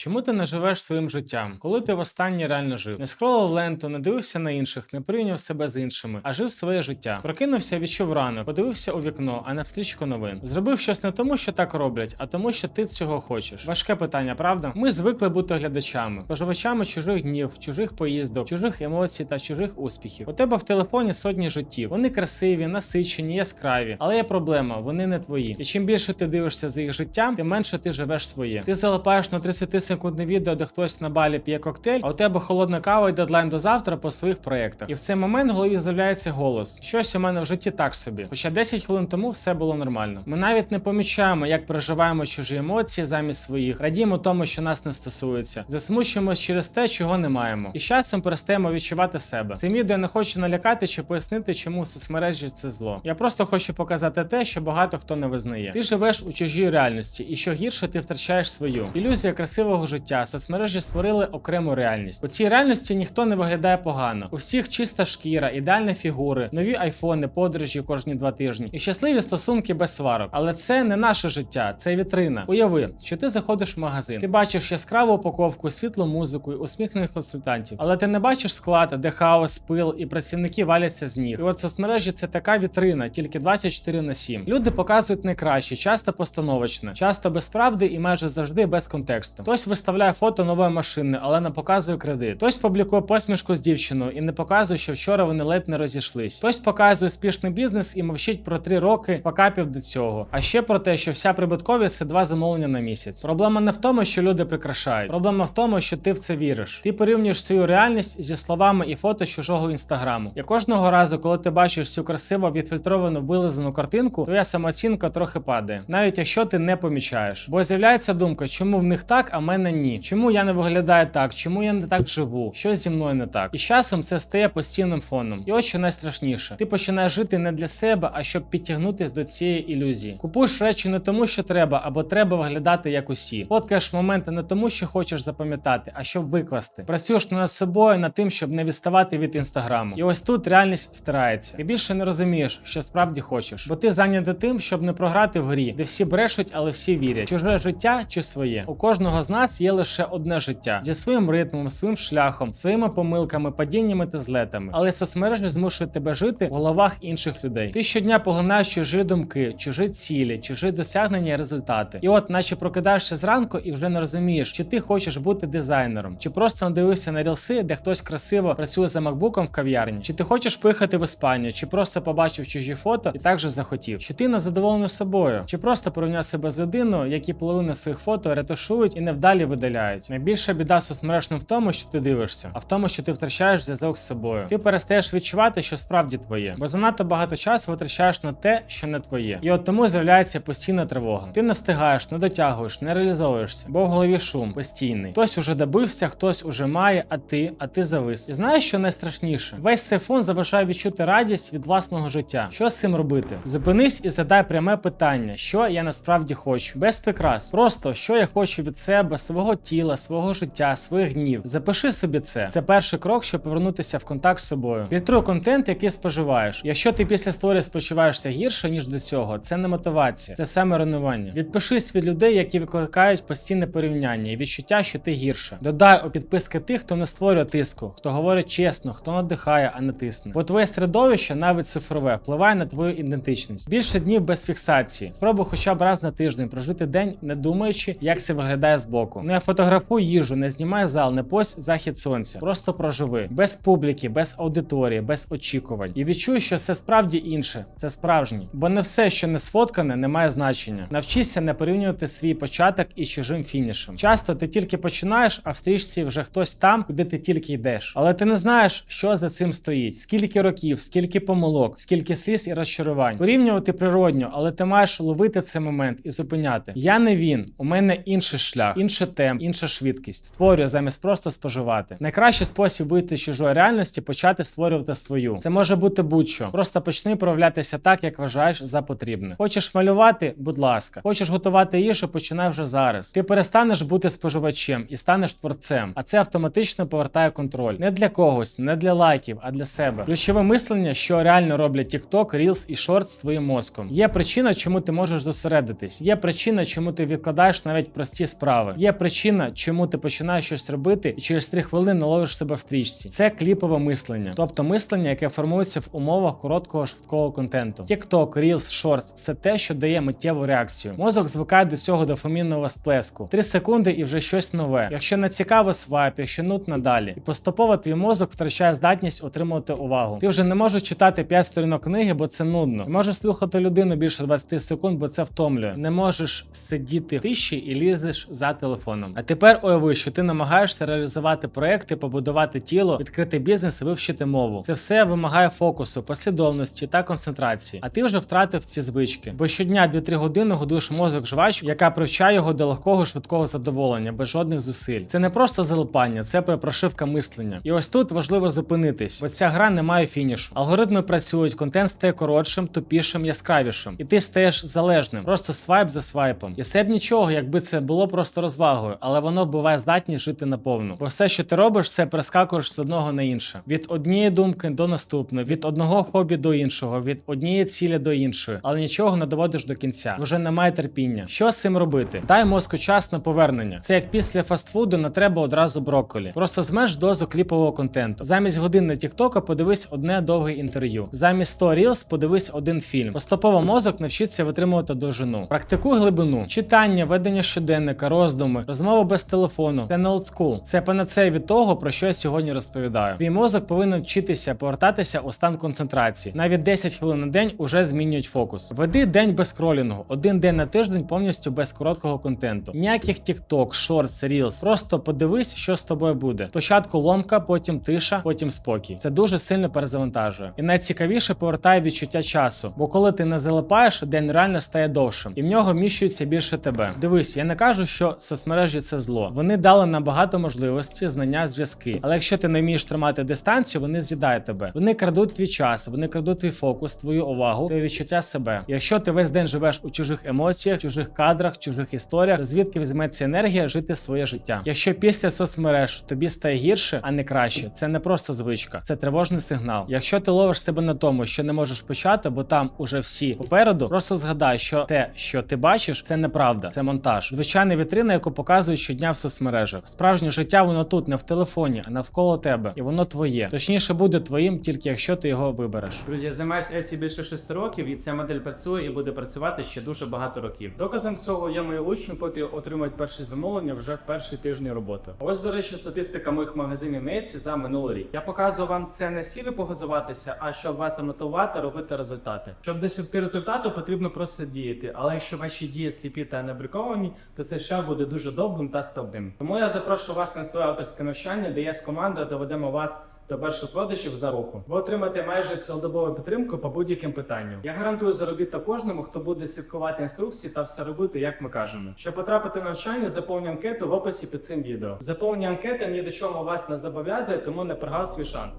Чому ти не живеш своїм життям? Коли ти востаннє реально жив? Не скролив ленту, не дивився на інших, не порівнював себе з іншими, а жив своє життя. Прокинувся, відчув ранок, подивився у вікно, а не в стрічку новин. Зробив щось не тому, що так роблять, а тому, що ти цього хочеш. Важке питання, правда? Ми звикли бути глядачами, споживачами чужих днів, чужих поїздок, чужих емоцій та чужих успіхів. У тебе в телефоні сотні життів. Вони красиві, насичені, яскраві, але є проблема, вони не твої. І чим більше ти дивишся за їх життям, тим менше ти живеш своє. Ти залипаєш на 30 секундне відео, де хтось на балі п'є коктейль, а у тебе холодна кава і дедлайн до завтра по своїх проєктах. І в цей момент в голові з'являється голос. Щось у мене в житті так собі. Хоча 10 хвилин тому все було нормально. Ми навіть не помічаємо, як переживаємо чужі емоції замість своїх, радіємо тому, що нас не стосується, засмучуємось через те, чого не маємо. І часом перестаємо відчувати себе. Цим відео не хочу налякати чи пояснити, чому соцмережі це зло. Я просто хочу показати те, що багато хто не визнає. Ти живеш у чужій реальності, і що гірше, ти втрачаєш свою. Ілюзія красивого життя. Соцмережі створили окрему реальність. У цій реальності ніхто не виглядає погано. У всіх чиста шкіра, ідеальні фігури, нові айфони, подорожі кожні два тижні і щасливі стосунки без сварок. Але це не наше життя, це вітрина. Уяви, що ти заходиш в магазин, ти бачиш яскраву упаковку, світлу музику, і усміхнених консультантів, але ти не бачиш склад, де хаос, пил і працівники валяться з ніг. І от соцмережі це така вітрина, тільки 24 на 7. Люди показують найкраще, часто постановочно, часто без правди і майже завжди без контексту. Хтось виставляє фото нової машини, але не показує кредит. Хтось публікує посмішку з дівчиною і не показує, що вчора вони ледь не розійшлись. Хтось показує успішний бізнес і мовчить про три роки покапів до цього. А ще про те, що вся прибутковість це два замовлення на місяць. Проблема не в тому, що люди прикрашають. Проблема в тому, що ти в це віриш. Ти порівнюєш свою реальність зі словами і фото чужого інстаграму. І кожного разу, коли ти бачиш цю красиво відфільтровану вилизану картинку, твоя самооцінка трохи падає, навіть якщо ти не помічаєш. Бо з'являється думка, чому в них так, а в мене ні. Чому я не виглядаю так? Чому я не так живу? Що зі мною не так? І з часом це стає постійним фоном. І ось що найстрашніше. Ти починаєш жити не для себе, а щоб підтягнутись до цієї ілюзії. Купуєш речі не тому, що треба, або треба виглядати як усі. Фоткаєш моменти не тому, що хочеш запам'ятати, а щоб викласти. Працюєш над собою, над тим, щоб не відставати від інстаграму. І ось тут реальність стирається. Ти більше не розумієш, що справді хочеш, бо ти зайнятий тим, щоб не програти в грі, де всі брешуть, але всі вірять. Чуже життя чи своє. У кожного з нас є лише одне життя зі своїм ритмом, своїм шляхом, своїми помилками, падіннями та злетами. Але соцмережі змушують тебе жити в головах інших людей. Ти щодня поглинаєш чужі думки, чужі цілі, чужі досягнення і результати. І от, наче прокидаєшся зранку і вже не розумієш, чи ти хочеш бути дизайнером, чи просто надивився на рілси, де хтось красиво працює за макбуком в кав'ярні, чи ти хочеш поїхати в Іспанію, чи просто побачив чужі фото і також захотів, чи ти не задоволений собою, чи просто порівняв себе з людиною, які половину своїх фото ретушують і невдалі видаляють. Найбільша біда соцмереж не в тому, що ти дивишся, а в тому, що ти втрачаєш зв'язок з собою. Ти перестаєш відчувати, що справді твоє, бо занадто багато часу витрачаєш на те, що не твоє. І от тому з'являється постійна тривога. Ти не встигаєш, не дотягуєш, не реалізовуєшся, бо в голові шум постійний. Хтось уже добився, хтось уже має, а ти, а ти завис. І знаєш, що найстрашніше? Весь цей фон заважає відчути радість від власного життя. Що з цим робити? Зупинись і задай пряме питання, що я насправді хочу, без прикрас. Просто що я хочу від себе, свого тіла, свого життя, своїх днів. Запиши собі це. Це перший крок, щоб повернутися в контакт з собою. Фільтруй контент, який споживаєш. Якщо ти після сторіс почуваєшся гірше ніж до цього, це не мотивація, це саме руйнування. Відпишись від людей, які викликають постійне порівняння і відчуття, що ти гірше. Додай у підписки тих, хто не створює тиску, хто говорить чесно, хто надихає, а не тисне. Бо твоє середовище, навіть цифрове, впливає на твою ідентичність. Більше днів без фіксації. Спробуй хоча б раз на тиждень прожити день, не думаючи, як це виглядає збоку. Не фотографуй їжу, не знімай зал, не пость захід сонця. Просто проживи без публіки, без аудиторії, без очікувань. І відчуй, що це справді інше, це справжнє. Бо не все, що не сфоткане, не має значення. Навчися не порівнювати свій початок із чужим фінішем. Часто ти тільки починаєш, а в стрічці вже хтось там, куди ти тільки йдеш. Але ти не знаєш, що за цим стоїть, скільки років, скільки помилок, скільки сліз і розчарувань. Порівнювати природньо, але ти маєш ловити цей момент і зупиняти. Я не він, у мене інший шлях, інший темп, інша швидкість. Створюю замість просто споживати. Найкращий спосіб вийти з чужої реальності почати створювати свою. Це може бути будь-що. Просто почни проявлятися так, як вважаєш за потрібне. Хочеш малювати? Будь ласка, хочеш готувати їжу, починай вже зараз. Ти перестанеш бути споживачем і станеш творцем, а це автоматично повертає контроль не для когось, не для лайків, а для себе. Ключове мислення, що реально роблять TikTok, Reels і Shorts з твоїм мозком. Є причина, чому ти можеш зосередитись. Є причина, чому ти відкладаєш навіть прості справи. Є є причина, чому ти починаєш щось робити, і через 3 хвилини ловиш себе в стрічці. Це кліпове мислення, тобто мислення, яке формується в умовах короткого швидкого контенту. TikTok, Reels, Shorts – це те, що дає миттєву реакцію. Мозок звикає до цього дофамінного сплеску. 3 секунди і вже щось нове. Якщо не цікаво, свайп, якщо нудно далі. І поступово твій мозок втрачає здатність отримувати увагу. Ти вже не можеш читати 5 сторінок книги, бо це нудно. Не можеш слухати людину більше 20 секунд, бо це втомлює. Не можеш сидіти в тиші і лізеш за телефоном. А тепер уяви, що ти намагаєшся реалізувати проекти, побудувати тіло, відкрити бізнес і вивчити мову. Це все вимагає фокусу, послідовності та концентрації. А ти вже втратив ці звички. Бо щодня 2-3 години годуєш мозок жвачку, яка привчає його до легкого швидкого задоволення, без жодних зусиль. Це не просто залипання, це прошивка мислення. І ось тут важливо зупинитись, бо ця гра не має фінішу. Алгоритми працюють, контент стає коротшим, тупішим, яскравішим, і ти стаєш залежним, просто свайп за свайпом. І все б нічого, якби це було просто розвагою, але воно вбиває здатність жити наповну. Бо все, що ти робиш, все перескакуєш з одного на інше. Від однієї думки до наступної, від одного хобі до іншого, від однієї цілі до іншої, але нічого не доводиш до кінця. Вже немає терпіння. Що з цим робити? Дай мозку час на повернення. Це як після фастфуду не треба одразу брокколі. Просто зменш дозу кліпового контенту. Замість години Тіктока подивись одне довге інтерв'ю. Замість 100 Reels подивись один фільм. Поступово мозок навчиться витримувати довжину. Практикуй глибину, читання, ведення щоденника, роздуми, розмова без телефону. Це не олдскул. Це панацея від того, про що я сьогодні розповідаю. Твій мозок повинен вчитися повертатися у стан концентрації. Навіть 10 хвилин на день уже змінюють фокус. Веди день без скролінгу, один день на тиждень повністю без короткого контенту. Ніяких TikTok, Shorts, Reels. Просто подивись, що з тобою буде. Спочатку ломка, потім тиша, потім спокій. Це дуже сильно перезавантажує. І найцікавіше повертає відчуття часу. Бо коли ти не залипаєш, день реально стає довшим, і в нього вміщується більше тебе. Дивись, я не кажу, що соцмережі це зло. Вони дали нам багато можливостей, знання, зв'язки. Але якщо ти не вмієш тримати дистанцію, вони з'їдають тебе. Вони крадуть твій час, вони крадуть твій фокус, твою увагу, твоє відчуття себе. Якщо ти весь день живеш у чужих емоціях, чужих кадрах, чужих історіях, звідки візьметься енергія жити своє життя? Якщо після соцмереж тобі стає гірше, а не краще, це не просто звичка, це тривожний сигнал. Якщо ти ловиш себе на тому, що не можеш почати, бо там уже всі попереду, просто згадай, що те, що ти бачиш, це неправда, це монтаж. Звичайна вітрина, яку показують щодня в соцмережах. Справжнє життя воно тут, не в телефоні, а навколо тебе, і воно твоє. Точніше буде твоїм, тільки якщо ти його вибереш. Друзі, я займаюся Etsy більше 6 років, і ця модель працює і буде працювати ще дуже багато років. Доказом цього є мої учні, поки отримують перші замовлення вже в перші тижні роботи. Ось, до речі, статистика моїх магазинів Etsy за минулий рік. Я показую вам це не сілі погазуватися, а щоб вас замотивувати, робити результати. Щоб досягти результату, потрібно просто діяти. Але якщо ваші дії сліпі та небриковані, то це ще буде дуже довгим та стабільним. Тому я запрошую вас на своє авторське навчання, де я з командою доведемо вас до перших продажів за року. Ви отримаєте майже цілодобову підтримку по будь-яким питанням. Я гарантую заробіток кожному, хто буде слідкувати інструкції та все робити, як ми кажемо. Щоб потрапити на навчання, заповнюй анкету в описі під цим відео. Заповнення анкети ні до чого вас не зобов'язує, тому не прогав свій шанс.